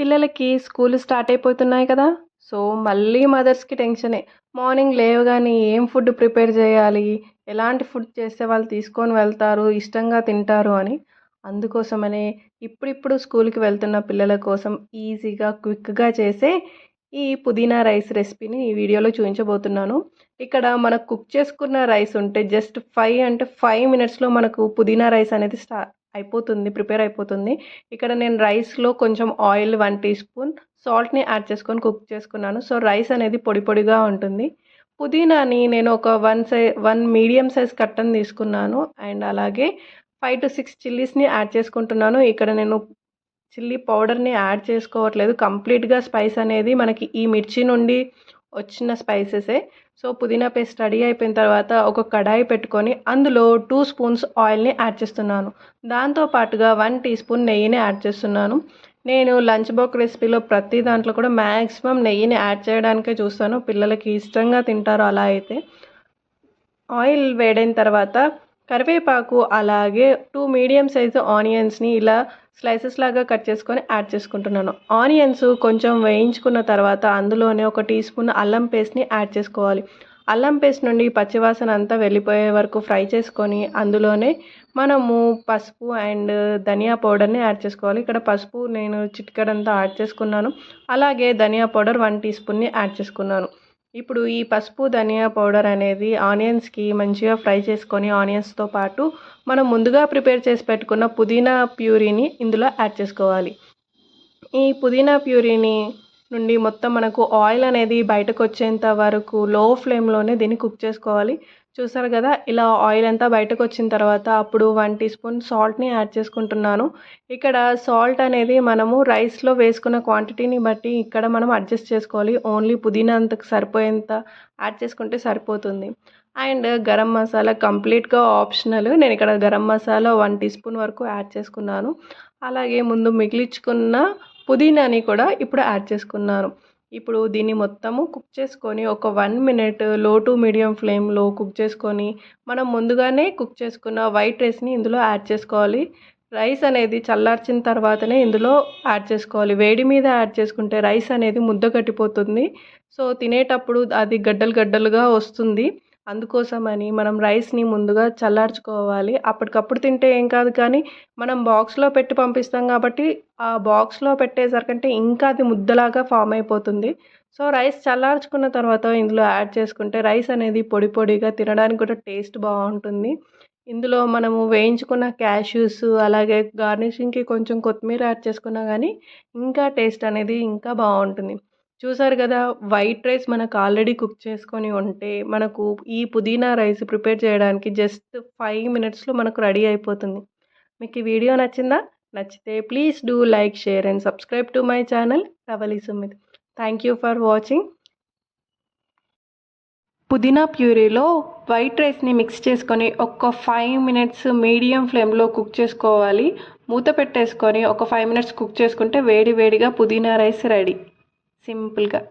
పిల్లలకి school start అయిపోతున్నాయి కదా. సో మళ్ళీ మదర్స్కి టెన్షనే. మార్నింగ్ లేవగానే ఏం ఫుడ్ ప్రిపేర్ చేయాలి? ఎలాంటి ఫుడ్ చేస్తే వాళ్ళు తీసుకొని వెళ్తారు? ఇష్టంగా తింటారు అని. అందుకోసమనే ఇప్పుడిప్పుడు స్కూల్కి వెళ్తున్న పిల్లల కోసం ఈజీగా క్విక్గా చేసే ఈ పుదీనా రైస్ రెసిపీని ఈ వీడియోలో చూపించబోతున్నాను. ఇక్కడ మనకు కుక్ చేసుకున్న రైస్ ఉంటే జస్ట్ ఫైవ్ అంటే ఫైవ్ మినిట్స్లో మనకు పుదీనా రైస్ అనేది స్టా అయిపోతుంది ప్రిపేర్ అయిపోతుంది. ఇక్కడ నేను రైస్లో కొంచెం ఆయిల్ వన్ టీ స్పూన్ సాల్ట్ని యాడ్ చేసుకొని కుక్ చేసుకున్నాను. సో రైస్ అనేది పొడి పొడిగా ఉంటుంది. పుదీనాని నేను ఒక one size one medium size కట్టన్ తీసుకున్నాను. అండ్ అలాగే ఫైవ్ టు సిక్స్ చిల్లీస్ని యాడ్ చేసుకుంటున్నాను. ఇక్కడ నేను చిల్లీ పౌడర్ని యాడ్ చేసుకోవట్లేదు. కంప్లీట్గా స్పైస్ అనేది మనకి ఈ మిర్చి నుండి వచ్చిన స్పైసెసే సో పుదీనా పేస్ట్ రెడీ అయిపోయిన తర్వాత ఒక కడాయి పెట్టుకొని అందులో టూ స్పూన్స్ ఆయిల్ని యాడ్ చేస్తున్నాను. దాంతో పాటుగా వన్ టీ స్పూన్ నెయ్యిని యాడ్ చేస్తున్నాను. నేను లంచ్ బాక్స్ రెసిపీలో ప్రతి దాంట్లో కూడా మ్యాక్సిమం నెయ్యిని యాడ్ చేయడానికే చూస్తాను. పిల్లలకి ఇష్టంగా తింటారు అలా అయితే. ఆయిల్ వేడైన తర్వాత కరివేపాకు అలాగే టూ మీడియం సైజు ఆనియన్స్ని ఇలా స్లైసెస్ లాగా కట్ చేసుకొని యాడ్ చేసుకుంటున్నాను. ఆనియన్స్ కొంచెం వేయించుకున్న తర్వాత అందులోనే ఒక టీ స్పూన్ అల్లం పేస్ట్ని యాడ్ చేసుకోవాలి. అల్లం పేస్ట్ నుండి పచ్చివాసన అంతా వెళ్ళిపోయే వరకు ఫ్రై చేసుకొని అందులోనే మనము పసుపు అండ్ ధనియా పౌడర్ని యాడ్ చేసుకోవాలి. ఇక్కడ పసుపు నేను చిటికడంతా యాడ్ చేసుకున్నాను. అలాగే ధనియా పౌడర్ వన్ టీ స్పూన్ని యాడ్ చేసుకున్నాను. ఇప్పుడు ఈ పసుపు ధనియా పౌడర్ అనేది ఆనియన్స్కి మంచిగా ఫ్రై చేసుకొని ఆనియన్స్తో పాటు మనం ముందుగా ప్రిపేర్ చేసి పెట్టుకున్న పుదీనా ప్యూరీని ఇందులో యాడ్ చేసుకోవాలి. ఈ పుదీనా ప్యూరీని నుండి మొత్తం మనకు ఆయిల్ అనేది బయటకు వచ్చేంత వరకు లో ఫ్లేమ్లోనే దీన్ని కుక్ చేసుకోవాలి. చూసారు కదా ఇలా ఆయిల్ అంతా బయటకు వచ్చిన తర్వాత అప్పుడు వన్ టీ స్పూన్ సాల్ట్ని యాడ్ చేసుకుంటున్నాను. ఇక్కడ సాల్ట్ అనేది మనము రైస్లో వేసుకున్న క్వాంటిటీని బట్టి ఇక్కడ మనం అడ్జస్ట్ చేసుకోవాలి. ఓన్లీ పుదీనా అంతకు సరిపోయేంత యాడ్ చేసుకుంటే సరిపోతుంది. అండ్ గరం మసాలా కంప్లీట్గా ఆప్షనల్. నేను ఇక్కడ garam masala one teaspoon వరకు యాడ్ చేసుకున్నాను. అలాగే ముందు మిగిలించుకున్న పుదీనాని కూడా ఇప్పుడు యాడ్ చేసుకున్నాను. ఇప్పుడు దీన్ని మొత్తము కుక్ చేసుకొని ఒక వన్ మినిట్లో టు మీడియం ఫ్లేమ్లో కుక్ చేసుకొని మనం ముందుగానే కుక్ చేసుకున్న వైట్ రైస్ని ఇందులో యాడ్ చేసుకోవాలి. రైస్ అనేది చల్లార్చిన తర్వాతనే ఇందులో యాడ్ చేసుకోవాలి. వేడి మీద యాడ్ చేసుకుంటే రైస్ అనేది ముద్ద కట్టిపోతుంది సో తినేటప్పుడు అది గడ్డలు గడ్డలుగా వస్తుంది. అందుకోసమని మనం రైస్ని ముందుగా చల్లార్చుకోవాలి. అప్పటికప్పుడు తింటే ఏం కాదు కానీ మనం బాక్స్లో పెట్టి పంపిస్తాం కాబట్టి ఆ బాక్స్లో పెట్టేసరికంటే ఇంకా అది ముద్దలాగా ఫామ్ అయిపోతుంది. సో రైస్ చల్లార్చుకున్న తర్వాత ఇందులో యాడ్ చేసుకుంటే రైస్ అనేది పొడి పొడిగా తినడానికి కూడా టేస్ట్ బాగుంటుంది. ఇందులో మనము వేయించుకున్న క్యాష్యూస్ అలాగే గార్నిషింగ్కి కొంచెం కొత్తిమీర యాడ్ చేసుకున్నా కానీ ఇంకా టేస్ట్ అనేది ఇంకా బాగుంటుంది. చూసారు కదా వైట్ రైస్ మనకు ఆల్రెడీ కుక్ చేసుకొని ఉంటే మనకు ఈ పుదీనా రైస్ ప్రిపేర్ చేయడానికి జస్ట్ ఫైవ్ మినిట్స్లో మనకు రెడీ అయిపోతుంది. మీకు ఈ వీడియో నచ్చిందా? నచ్చితే please do like share and subscribe to my channel Ravali Sumit. Thank you for watching. పుదీనా ప్యూరీలో వైట్ రైస్ని మిక్స్ చేసుకొని ఒక ఫైవ్ మినిట్స్ మీడియం ఫ్లేమ్లో కుక్ చేసుకోవాలి. మూత పెట్టేసుకొని ఒక ఫైవ్ మినిట్స్ కుక్ చేసుకుంటే వేడి వేడిగా పుదీనా రైస్ రెడీ. సింపుల్గా